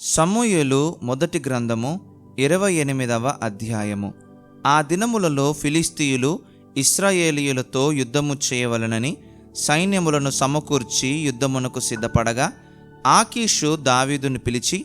సమూయలు మొదటి గ్రంథము ఇరవై ఎనిమిదవ అధ్యాయము. ఆ దినములలో ఫిలిస్తీయులు ఇస్రాయేలీయులతో యుద్ధము చేయవలనని సైన్యములను సమకూర్చి యుద్ధమునకు సిద్ధపడగా ఆకీషు దావీదుని పిలిచి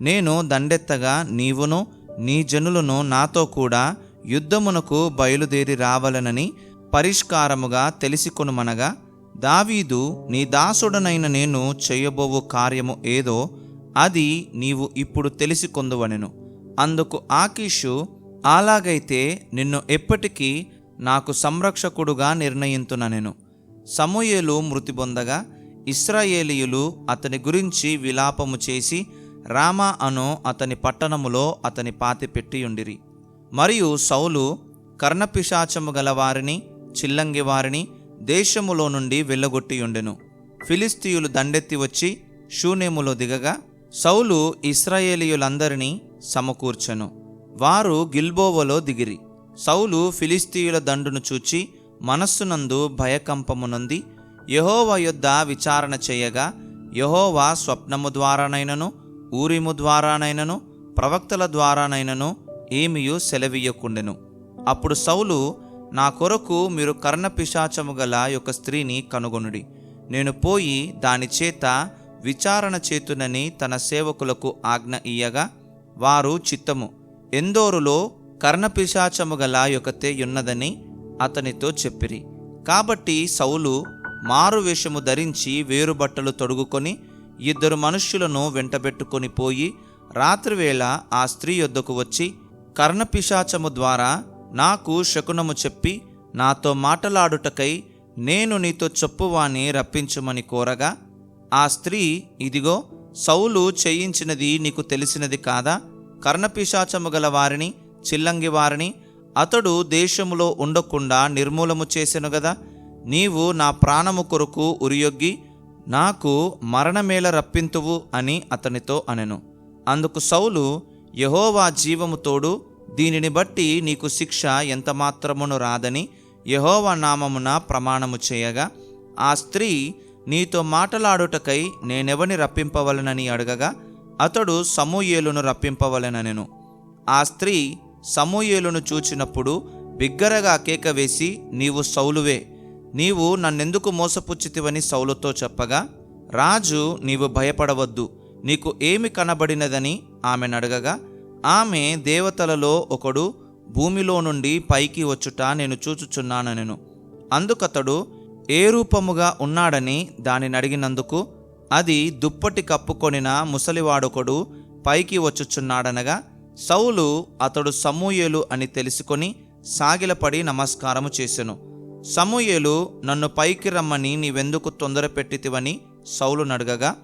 నేను దండెత్తగా నీవును నీ జనులను నాతో కూడా యుద్ధమునకు బయలుదేరి రావాలనని పరిష్కారముగా తెలిసికొనుమనగా దావీదు నీ దాసుడనైన నేను చేయబోవు కార్యము ఏదో అది నీవు ఇప్పుడు తెలిసికొందువనెను. అందుకు ఆకీషు అలాగైతే నిన్ను ఎప్పటికీ నాకు సంరక్షకుడుగా నిర్ణయింతుననెను. సమూయేలు మృతి పొందగా ఇస్రాయేలీయులు అతని గురించి విలాపము చేసి రామా అను అతని పట్టణములో అతని పాతి పెట్టియుండిరి. మరియు సౌలు కర్ణపిశాచము గల వారిని చిల్లంగి వారిని దేశములో నుండి వెళ్ళగొట్టియుండెను. ఫిలిస్తీయులు దండెత్తి వచ్చి షూనేములో దిగగా సౌలు ఇస్రాయేలీయులందరినీ సమకూర్చెను. వారు గిల్బోవలో దిగిరి. సౌలు ఫిలిస్తీయుల దండును చూచి మనస్సునందు భయకంపమునంది. యహోవా యొద్ద విచారణ చేయగా యహోవా స్వప్నము ద్వారానైనను ఊరిము ద్వారానైనను ప్రవక్తల ద్వారానైనను ఏమియు సెలవీయకుండెను. అప్పుడు సౌలు నా కొరకు మీరు కర్ణపిశాచము గల యొక్క స్త్రీని కనుగొనుడి. నేను పోయి దాని చేత విచారణ చేతునని తన సేవకులకు ఆజ్ఞ ఇయ్యగా వారు చిత్తము ఎందోరులో కర్ణపిశాచము గల యొకతే ఉన్నదని అతనితో చెప్పిరి. కాబట్టి సౌలు మారు వేషము ధరించి వేరుబట్టలు తొడుగుకొని ఇద్దరు మనుష్యులను వెంటబెట్టుకొని పోయి రాత్రివేళ ఆ స్త్రీ యొద్దకు వచ్చి కర్ణపిశాచము ద్వారా నాకు శకునము చెప్పి నాతో మాటలాడుటకై నేను నీతో చెప్పువాని రప్పించమని కోరగా ఆ స్త్రీ ఇదిగో సౌలు చేయించినది నీకు తెలిసినది కాదా? కర్ణపిశాచము గల వారిని చిల్లంగి వారిని అతడు దేశములో ఉండకుండా నిర్మూలము చేసెను గదా? నీవు నా ప్రాణము కొరకు ఉరియొగ్గి నాకు మరణమేళ రప్పింతువు అని అతనితో అనెను. అందుకు సౌలు యహోవా జీవము తోడు దీనిని బట్టి నీకు శిక్ష ఎంత మాత్రమును రాదని యహోవా నామమున ప్రమాణము చేయగా ఆ స్త్రీ నీతో మాటలాడుటకై నేనెవని రప్పింపవలనని అడగగా అతడు సమూయేలును రప్పింపవలనెను ఆ స్త్రీ సమూయేలును చూచినప్పుడు బిగ్గరగా కేక వేసి నీవు సౌలువే. నీవు నన్నెందుకు మోసపుచ్చితివని సౌలుతో చెప్పగా రాజు నీవు భయపడవద్దు. నీకు ఏమి కనబడినదని ఆమెనడగగా ఆమె దేవతలలో ఒకడు భూమిలో నుండి పైకి వచ్చుట నేను చూచుచున్నానెను అందుకతడు ఏ రూపముగా ఉన్నాడని దానిని అడిగినందుకు అది దుప్పటి కప్పుకొనిన ముసలివాడొకడు పైకి వచ్చుచున్నాడనగా సౌలు అతడు సమూయేలు అని తెలుసుకొని సాగిలపడి నమస్కారము చేసెను. సమూయేలు నన్ను పైకి రమ్మని నీవెందుకు తొందర పెట్టితివని సౌలు నడగగా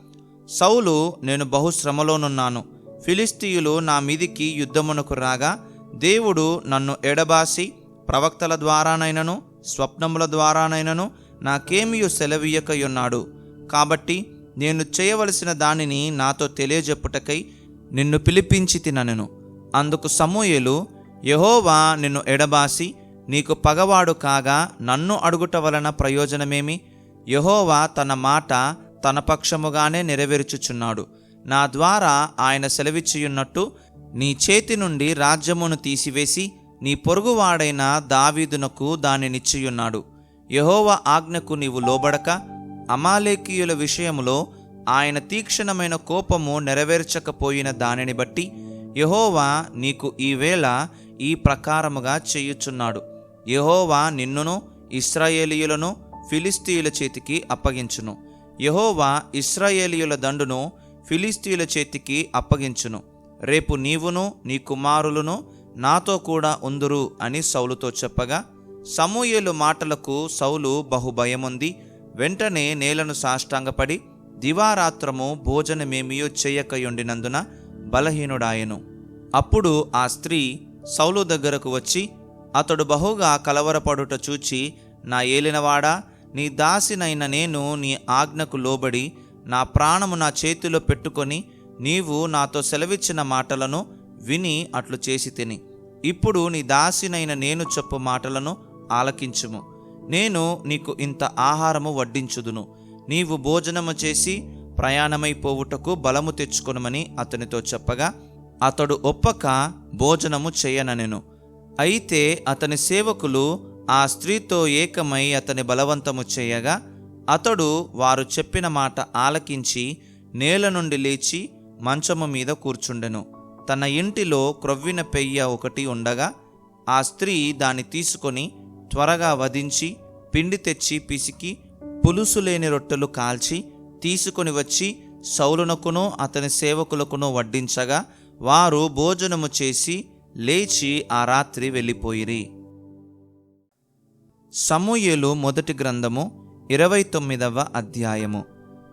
సౌలు నేను బహుశ్రమలోనున్నాను ఫిలిస్తీయులు నా మీదికి యుద్ధమునకు రాగా దేవుడు నన్ను ఎడబాసి ప్రవక్తల ద్వారానైనను స్వప్నముల ద్వారానైనను నాకేమియో సెలవీయకయున్నాడు కాబట్టి నేను చేయవలసిన దానిని నాతో తెలియజెప్పుటకై నిన్ను పిలిపించి తినను అందుకు సమూయలు యహోవా నిన్ను ఎడబాసి నీకు పగవాడు కాగా నన్ను అడుగుట వలన ప్రయోజనమేమి? యహోవా తన మాట తన పక్షముగానే నెరవేర్చుచున్నాడు. నా ద్వారా ఆయన సెలవిచ్చియున్నట్టు నీ చేతి నుండి రాజ్యమును తీసివేసి నీ పొరుగువాడైన దావీదునకు దానినిచ్చియున్నాడు. యహోవ ఆజ్ఞకు నీవు లోబడక అమాలేకీయుల విషయములో ఆయన తీక్షణమైన కోపము నెరవేర్చకపోయిన దానిని బట్టి యహోవా నీకు ఈవేళ ఈ ప్రకారముగా చేయుచున్నాడు. యహోవా నిన్నును ఇస్రాయేలీయులను ఫిలిస్తీయుల చేతికి అప్పగించును. యహోవా ఇస్రాయేలీయుల దండును ఫిలిస్తీయుల చేతికి అప్పగించును. రేపు నీవును నీ కుమారులను నాతో కూడా ఉందురు అని సౌలుతో చెప్పగా సమూయేలు మాటలకు సౌలు బహుభయముంది. వెంటనే నేలను సాష్టాంగపడి దివారాత్రము భోజనమేమియో చేయకయుండినందున బలహీనుడాయెను. అప్పుడు ఆ స్త్రీ సౌలు దగ్గరకు వచ్చి అతడు బహుగా కలవరపడుట చూచి నా ఏలినవాడా నీ దాసినైన నేను నీ ఆజ్ఞకు లోబడి నా ప్రాణము నా చేతిలో పెట్టుకొని నీవు నాతో సెలవిచ్చిన మాటలను విని అట్లు చేసి తిని. ఇప్పుడు నీ దాసినైన నేను చెప్పు మాటలను ఆలకించుము. నేను నీకు ఇంత ఆహారము వడ్డించుదును. నీవు భోజనము చేసి ప్రయాణమైపోవుటకు బలము తెచ్చుకొనమని అతనితో చెప్పగా అతడు ఒప్పక భోజనము చేయననెను. అయితే అతని సేవకులు ఆ స్త్రీతో ఏకమై అతని బలవంతము చేయగా అతడు వారు చెప్పిన మాట ఆలకించి నేల నుండి లేచి మంచము మీద కూర్చుండెను. తన ఇంటిలో క్రొవ్విన పెయ్య ఒకటి ఉండగా ఆ స్త్రీ దాన్ని తీసుకొని త్వరగా వధించి పిండి తెచ్చి పిసికి పులుసు లేని రొట్టెలు కాల్చి తీసుకొని వచ్చి సౌలునకును అతని సేవకులకును వడ్డించగా వారు భోజనము చేసి లేచి ఆ రాత్రి వెళ్ళిపోయిరి. సమూయేలు మొదటి గ్రంథము ఇరవై తొమ్మిదవ అధ్యాయము.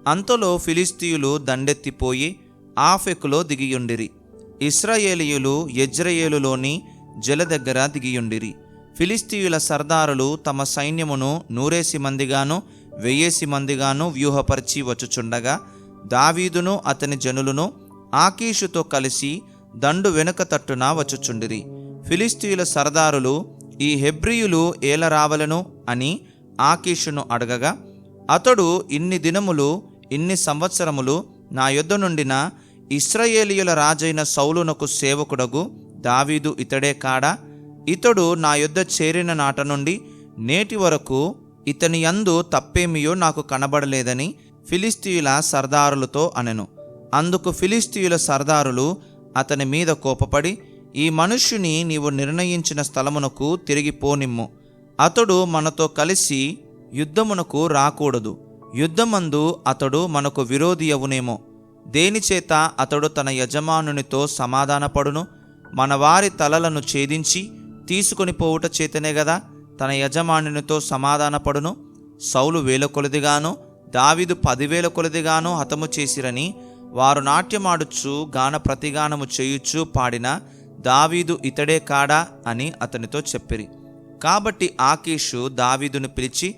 అంతలో ఫిలిస్తీయులు దండెత్తిపోయి ఆఫెకులో దిగియుండిరి. ఇస్రాయేలీయులు యజ్రయేలులోని జల దగ్గర దిగియుండిరి. ఫిలిస్తీయుల సర్దారులు తమ సైన్యమును నూరేసి మందిగాను వెయ్యేసి మందిగాను వ్యూహపరిచి వచ్చుచుండగా దావీదును అతని జనులను ఆకీషుతో కలిసి దండు వెనుక తట్టున వచ్చుచుండిరి. ఫిలిస్తీయుల సర్దారులు ఈ హెబ్రియులు ఏల రావలను అని ఆకీషును అడగగా అతడు ఇన్ని దినములు ఇన్ని సంవత్సరములు నా యొద్ద నుండిన ఇస్రయేలీయుల రాజైన సౌలునకు సేవకుడగు దావీదు ఇతడే కాడా? ఇతడు నా యొద్ద చేరిన నాట నుండి నేటి వరకు ఇతని యందు తప్పేమియో నాకు కనబడలేదని ఫిలిస్తీయుల సర్దారులతో అనెను. అందుకు ఫిలిస్తీయుల సర్దారులు అతని మీద కోపపడి ఈ మనుష్యుని నీవు నిర్ణయించిన స్థలమునకు తిరిగి పోనిమ్ము. అతడు మనతో కలిసి యుద్ధమునకు రాకూడదు. యుద్ధమందు అతడు మనకు విరోధి అవునేమో దేనిచేత అతడు తన యజమానునితో సమాధానపడును? మన వారి తలలను ఛేదించి తీసుకొని పోవుట చేతనే గదా? తన యజమానునితో సమాధానపడును. సౌలు వేల కొలదిగాను దావిదు పదివేల కొలదిగాను హతము చేసిరని వారు నాట్యమాడుచు గాన ప్రతిగానము చేయుచు పాడిన దావీదు ఇతడే కాడా? అని అతనితో చెప్పిరి. కాబట్టి ఆకీషు దావీదును పిలిచి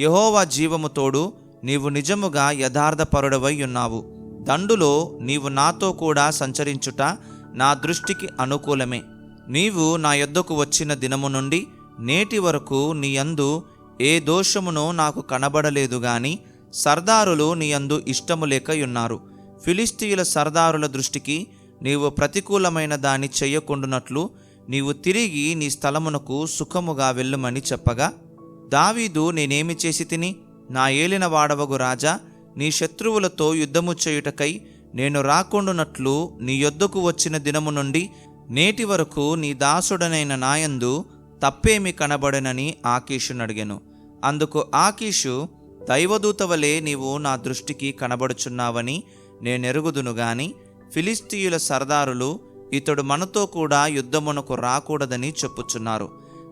యహోవా జీవము తోడు నీవు నిజముగా యథార్థపరుడవై ఉన్నావు. దండులో నీవు నాతో కూడా సంచరించుట నా దృష్టికి అనుకూలమే. నీవు నా యొద్దకు వచ్చిన దినము నుండి నేటి వరకు నీ యందు ఏ దోషమునో నాకు కనబడలేదు గాని సర్దారులు నీ యందు ఇష్టము లేక ఉన్నారు ఫిలిస్తీయుల సర్దారుల దృష్టికి నీవు ప్రతికూలమైన దాన్ని చెయ్యకుండునట్లు నీవు తిరిగి నీ స్థలమునకు సుఖముగా వెళ్ళుమని చెప్పగా దావీదు నేనేమి చేసి తిని? నా ఏలిన వాడవగు రాజా నీ శత్రువులతో యుద్ధము చేయుటకై నేను రాకుండునట్లు నీ యొద్దకు వచ్చిన దినము నుండి నేటి వరకు నీ దాసుడనైన నాయందు తప్పేమి కనబడనని ఆకీషును అడిగాను. అందుకు ఆకీషు దైవదూతవలే నీవు నా దృష్టికి కనబడుచున్నావని నేనెరుగుదును గాని ఫిలిస్తీయుల సర్దారులు ఇతడు మనతో కూడా యుద్ధమునకు రాకూడదని చెప్పుచున్నారు.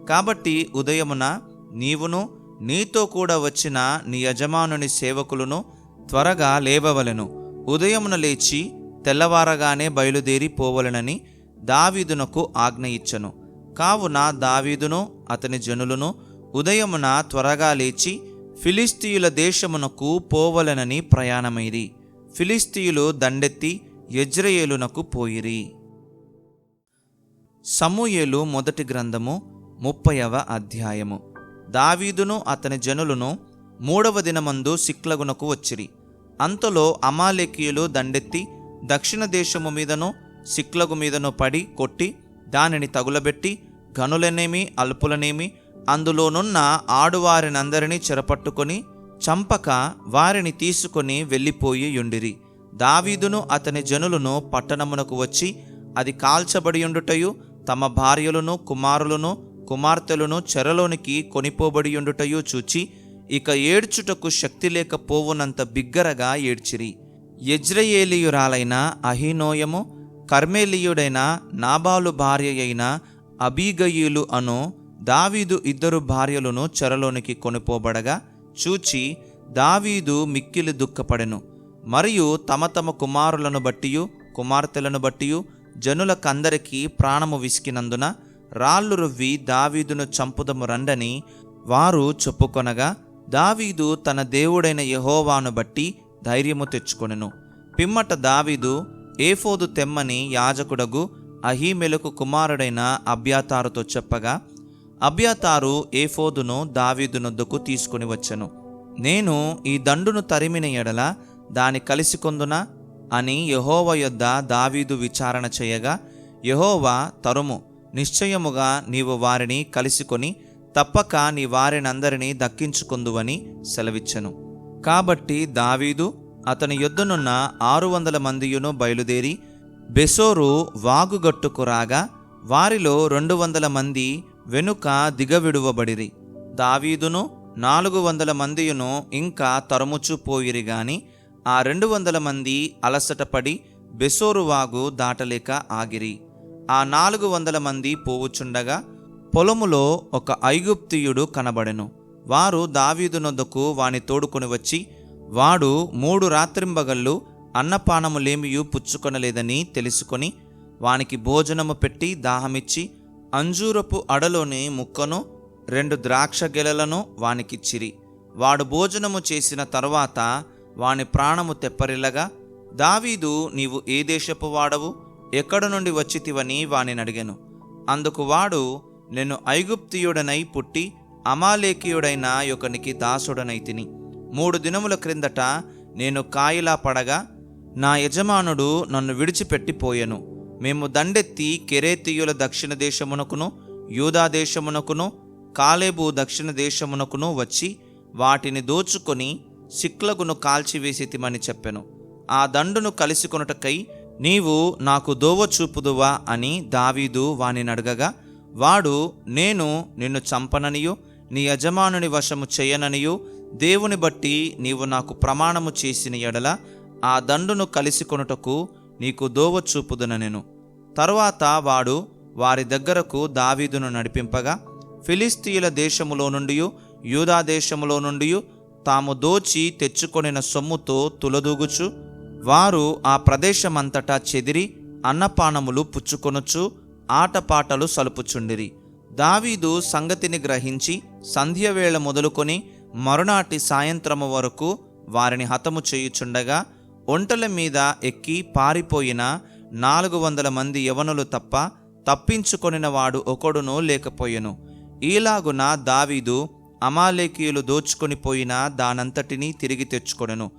కాబట్టి ఉదయమున నీవును నీతో కూడా వచ్చిన నీ యజమానుని సేవకులను త్వరగా లేవవలెను. ఉదయమున లేచి తెల్లవారగానే బయలుదేరి పోవలనని దావీదునకు ఆజ్ఞ ఇచ్చను. కావున దావీదును అతని జనులను ఉదయమున త్వరగా లేచి ఫిలిస్తీయుల దేశమునకు పోవలెనని ప్రయాణమైరి. ఫిలిస్తీయులు దండెత్తి యజ్రయేలునకు పోయిరి. సమూయేలు మొదటి గ్రంథము ముప్పైవ అధ్యాయము. దావీదును అతని జనులను మూడవ దినమందు సిక్లగునకు వచ్చిరి. అంతలో అమాలేకీయులు దండెత్తి దక్షిణ దేశము మీదను సిక్లగు మీదను పడి కొట్టి దానిని తగులబెట్టి గనులనేమి అల్పులనేమి అందులోనున్న ఆడువారినందరినీ చెరపట్టుకొని చంపక వారిని తీసుకొని వెళ్ళిపోయి యుండిరి. దావీదును అతని జనులను పట్టణమునకు వచ్చి అది కాల్చబడియుండుటయు తమ భార్యలను కుమారులను కుమార్తెలను చెరలోనికి కొనిపోబడియుండుటయు చూచి ఇక ఏడ్చుటకు శక్తి లేకపోవునంత బిగ్గరగా ఏడ్చిరి. యజ్రయేలీయురాలైన అహినోయము కర్మేలీయుడైన నాబాలు భార్య అయిన అబీగయీలు అను దావీదు ఇద్దరు భార్యలను చెరలోనికి కొనిపోబడగా చూచి దావీదు మిక్కిలి దుఃఖపడెను. మరియు తమ తమ కుమారులను బట్టియు కుమార్తెలను బట్టియు జనులకందరికీ ప్రాణము విసికినందున రాళ్ళు రువ్వి దావీదును చంపుదము రండని వారు చెప్పుకొనగా దావీదు తన దేవుడైన యహోవాను బట్టి ధైర్యము తెచ్చుకొనెను. పిమ్మట దావీదు ఏఫోదు తెమ్మని యాజకుడగు అహీమెలకు కుమారుడైన అబ్యాతారుతో చెప్పగా అబ్యాతారు ఏఫోదును దావీదునొద్దకు తీసుకుని వచ్చెను. నేను ఈ దండును తరిమిన ఎడల దాని కలిసికొందున? అని యహోవ యొద్ద దావీదు విచారణ చేయగా యహోవా తరుము. నిశ్చయముగా నీవు వారిని కలిసికొని తప్పక నీ వారినందరినీ దక్కించుకొందువని సెలవిచ్చెను. కాబట్టి దావీదు అతని యుద్ధనున్న ఆరు వందల మందియును బయలుదేరి బెసోరు వాగుగట్టుకు రాగా వారిలో రెండు వందల మంది వెనుక దిగవిడువబడిరి. దావీదును నాలుగు వందల మందియును ఇంకా తరుముచు పోయిరి గాని ఆ రెండు వందల మంది అలసటపడి బెసోరు వాగు దాటలేక ఆగిరి. ఆ నాలుగు వందల మంది పోవుచుండగా పొలములో ఒక ఐగుప్తియుడు కనబడెను. వారు దావీదునొద్దకు వాని తోడుకొని వచ్చి వాడు మూడు రాత్రింబగళ్ళు అన్నపానములేమియు పుచ్చుకొనలేదని తెలుసుకొని వానికి భోజనము పెట్టి దాహమిచ్చి అంజూరపు అడలోని ముక్కను రెండు ద్రాక్ష గెలలను వానికిచ్చిరి. వాడు భోజనము చేసిన తరువాత వాని ప్రాణము తెప్పరిల్లగా దావీదు నీవు ఏ దేశపు వాడవు? ఎక్కడ నుండి వచ్చితివని వాని అడిగెను అందుకు వాడు నేను ఐగుప్తియుడనై పుట్టి అమాలేకీయుడైన యొకనికి దాసుడనై తిని. మూడు దినముల క్రిందట నేను కాయిలా పడగా నా యజమానుడు నన్ను విడిచిపెట్టిపోయెను. మేము దండెత్తి కెరేతీయుల దక్షిణ దేశమునకును యూదా దేశమునకును కాలేబు దక్షిణ దేశమునకును వచ్చి వాటిని దోచుకొని సిక్లగును కాల్చివేసితిమని చెప్పెను. ఆ దండును కలిసికొనుటకై నీవు నాకు దోవ చూపుదువా అని దావీదు వాని అడగగా వాడు నేను నిన్ను చంపననియు నీ యజమానుని వశము చేయననియు దేవుని బట్టి నీవు నాకు ప్రమాణము చేసిన ఎడల ఆ దండును కలిసి కొనుటకు నీకు దోవ చూపుదుననెను తరువాత వాడు వారి దగ్గరకు దావీదును నడిపింపగా ఫిలిస్తీయుల దేశములో నుండి యూదా దేశములో నుండి తాము దోచి తెచ్చుకొనిన సొమ్ముతో తులదూగుచు వారు ఆ ప్రదేశమంతటా చెదిరి అన్నపానములు పుచ్చుకొనుచు ఆటపాటలు సలుపుచుండిరి. దావీదు సంగతిని గ్రహించి సంధ్యవేళ మొదలుకొని మరునాటి సాయంత్రము వరకు వారిని హతము చేయుచుండగా ఒంటల మీద ఎక్కి పారిపోయిన నాలుగు వందల మంది యవనులు తప్ప తప్పించుకొనిన వాడు ఒకడునూ లేకపోయెను. ఈలాగున దావీదు అమాలేకీయులు దోచుకొని పోయిన దానంతటినీ తిరిగి తెచ్చుకొనెను.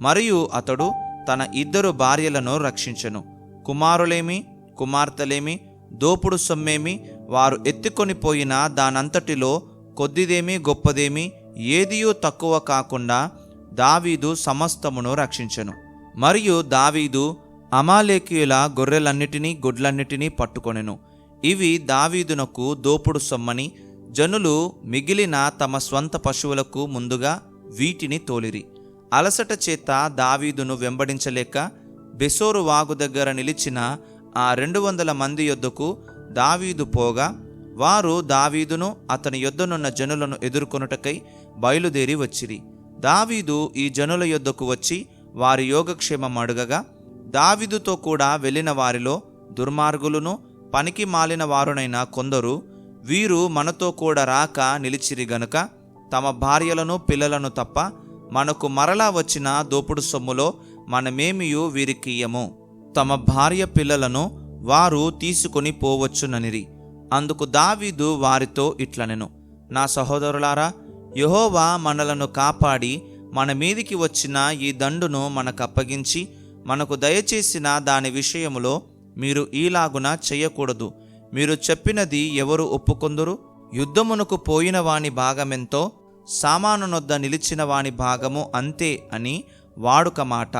మరియు అతడు తన ఇద్దరు భార్యలను రక్షించెను. కుమారులేమి కుమార్తెలేమి దోపుడు సొమ్మేమి వారు ఎత్తుకొని పోయిన దానంతటిలో కొద్దిదేమి గొప్పదేమి ఏదియూ తక్కువ కాకుండా దావీదు సమస్తమును రక్షించెను. మరియు దావీదు అమాలేకీయుల గొర్రెలన్నిటినీ గుడ్లన్నిటినీ పట్టుకొనెను. ఇవి దావీదునకు దోపుడు సొమ్మని జనులు మిగిలిన తమ స్వంత పశువులకు ముందుగా వీటిని తోలిరి. అలసట చేత దావీదును వెంబడించలేక బెసోరు వాగు దగ్గర నిలిచిన ఆ రెండు వందల మంది యొద్దకు దావీదు పోగా వారు దావీదును అతని యొద్దనున్న జనులను ఎదుర్కొనుటకై బయలుదేరి వచ్చిరి. దావీదు ఈ జనుల యొద్దకు వచ్చి వారి యోగక్షేమం అడుగగా దావీదుతో కూడా వెళ్ళిన వారిలో దుర్మార్గులను పనికి మాలిన వారునైన కొందరు వీరు మనతో కూడా రాక నిలిచిరి గనుక తమ భార్యలను పిల్లలను తప్ప మనకు మరలా వచ్చిన దోపుడు సొమ్ములో మనమేమియు వీరికియ్యము తమ భార్య పిల్లలను వారు తీసుకొని పోవచ్చుననిరి. అందుకు దావీదు వారితో ఇట్లనెను. నా సహోదరులారా యహోవా మనలను కాపాడి మన మీదికి వచ్చిన ఈ దండును మనకు అప్పగించి మనకు దయచేసిన దాని విషయములో మీరు ఈలాగున చేయకూడదు. మీరు చెప్పినది ఎవరు ఒప్పుకొందురు? యుద్ధమునకు పోయిన వాని భాగమెంతో సామానునొద్ద నిలిచిన వాని భాగము అంతే అని వాడుక మాట.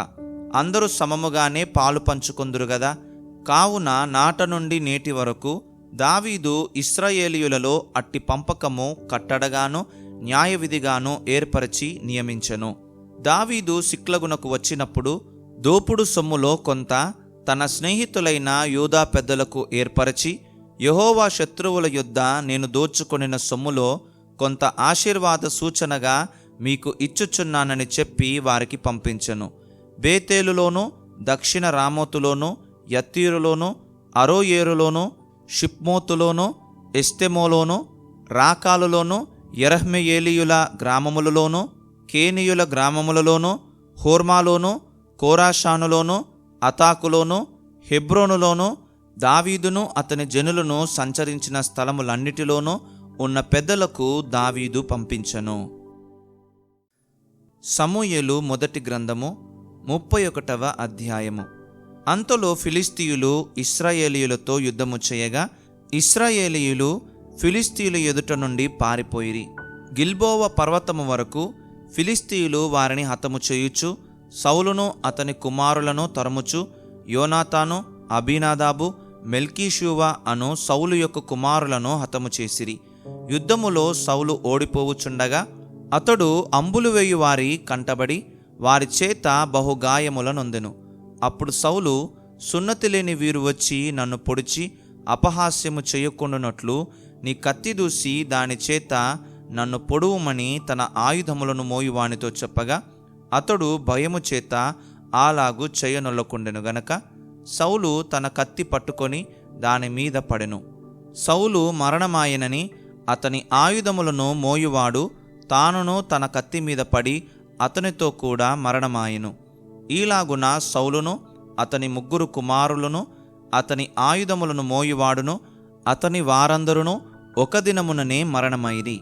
అందరూ సమముగానే పాలు పంచుకొందురు గదా? కావున నాట నుండి నేటి వరకు దావీదు ఇస్రాయేలీయులలో అట్టి పంపకము కట్టడగాను న్యాయవిధిగాను ఏర్పరచి నియమించెను. దావీదు సిక్లగునకు వచ్చినప్పుడు దోపుడు సొమ్ములో కొంత తన స్నేహితులైన యూదా పెద్దలకు ఏర్పరచి యహోవా శత్రువుల యుద్ధ నేను దోచుకొనిన సొమ్ములో కొంత ఆశీర్వాద సూచనగా మీకు ఇచ్చుచున్నానని చెప్పి వారికి పంపించెను. బేతేలులోను దక్షిణ రామోతులోను యత్తీరులోను అరోయేరులోను షిప్మోతులోను ఎస్తెమోలోను రాకాలులోనూ ఎరహ్మెయేలియుల గ్రామములలోనూ కేనియుల గ్రామములలోనూ హోర్మాలోనూ కోరాషానులోనూ అతాకులోనూ హెబ్రోనులోనూ దావీదును అతని జనులను సంచరించిన స్థలములన్నిటిలోనూ ఉన్న పెద్దలకు దావీదు పంపించను. సమూయేలు మొదటి గ్రంథము ముప్పై ఒకటవ అధ్యాయము. అంతలో ఫిలిస్తీయులు ఇస్రాయేలీయులతో యుద్ధము చేయగా ఇస్రాయేలీయులు ఫిలిస్తీయులు ఎదుట నుండి పారిపోయిరి. గిల్బోవ పర్వతము వరకు ఫిలిస్తీయులు వారిని హతము చేయుచు సౌలును అతని కుమారులను తరుముచు యోనాతాను అభినాదాబు మెల్కీషూవా అను సౌలు యొక్క కుమారులను హతము చేసిరి. యుద్ధములో సౌలు ఓడిపోవుచుండగా అతడు అంబులు వేయు వారి కంటబడి వారి చేత బహుగాయములనొందెను అప్పుడు సౌలు సున్నతి లేని వీరు వచ్చి నన్ను పొడిచి అపహాస్యము చేయకుండానట్లు నీ కత్తి దూసి దాని చేత నన్ను పొడువుమని తన ఆయుధములను మోయువానితో చెప్పగా అతడు భయము చేత అలాగు చేయనొల్లకుండెను గనక సౌలు తన కత్తి పట్టుకొని దాని మీద పడెను. సౌలు మరణమాయనని అతని ఆయుధములను మోయువాడు తానును తన కత్తి మీద పడి అతనితో కూడా మరణమాయెను. ఈలాగున సౌలును అతని ముగ్గురు కుమారులను అతని ఆయుధములను మోయువాడును అతని వారందరును ఒక దినముననే మరణమైరి.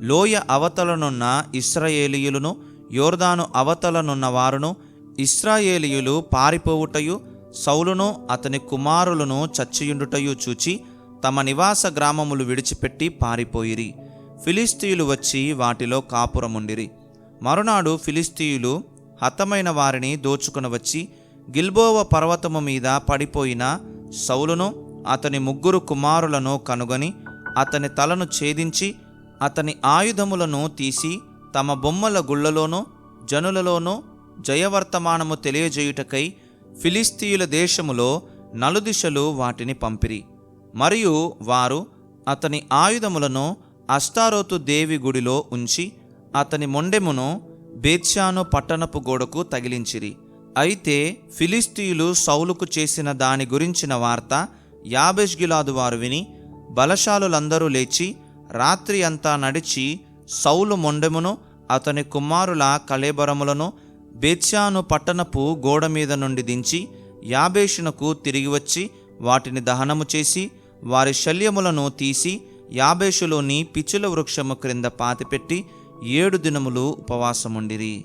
లోయ అవతలనున్న ఇస్రాయేలీయులను యోర్దాను అవతలనున్న వారును ఇస్రాయేలీయులు పారిపోవుటయు సౌలును అతని కుమారులను చచ్చియుండుటయు చూచి తమ నివాస గ్రామములు విడిచిపెట్టి పారిపోయిరి. ఫిలిస్తీయులు వచ్చి వాటిలో కాపురముండిరి. మరునాడు ఫిలిస్తీయులు హతమైన వారిని దోచుకుని వచ్చి గిల్బోవ పర్వతము మీద పడిపోయిన సౌలును అతని ముగ్గురు కుమారులను కనుగొని అతని తలను ఛేదించి అతని ఆయుధములను తీసి తమ బొమ్మల గుళ్ళలోనూ జనులలోనూ జయవర్తమానము తెలియజేయుటకై ఫిలిస్తీయుల దేశములో నలుదిశలు వాటిని పంపిరి. మరియు వారు అతని ఆయుధములను అష్టారోతు దేవి గుడిలో ఉంచి అతని మొండెమును బేత్షాను పట్టణపు గోడకు తగిలించిరి. అయితే ఫిలిస్తీయులు సౌలుకు చేసిన దాని గురించిన వార్త యాబెష్గిలాదు వారు విని బలశాలులందరూ లేచి రాత్రి అంతా నడిచి సౌలు మొండెమును అతని కుమారుల కళేబరములను బేత్షాను పట్టణపు గోడ మీద నుండి దించి యాబేషునకు తిరిగి వచ్చి వాటిని దహనము చేసి వారి శల్యములను తీసి యాబేషులోని పిచ్చుల వృక్షము క్రింద పాతిపెట్టి ఏడు దినములు ఉపవాసముండిరి.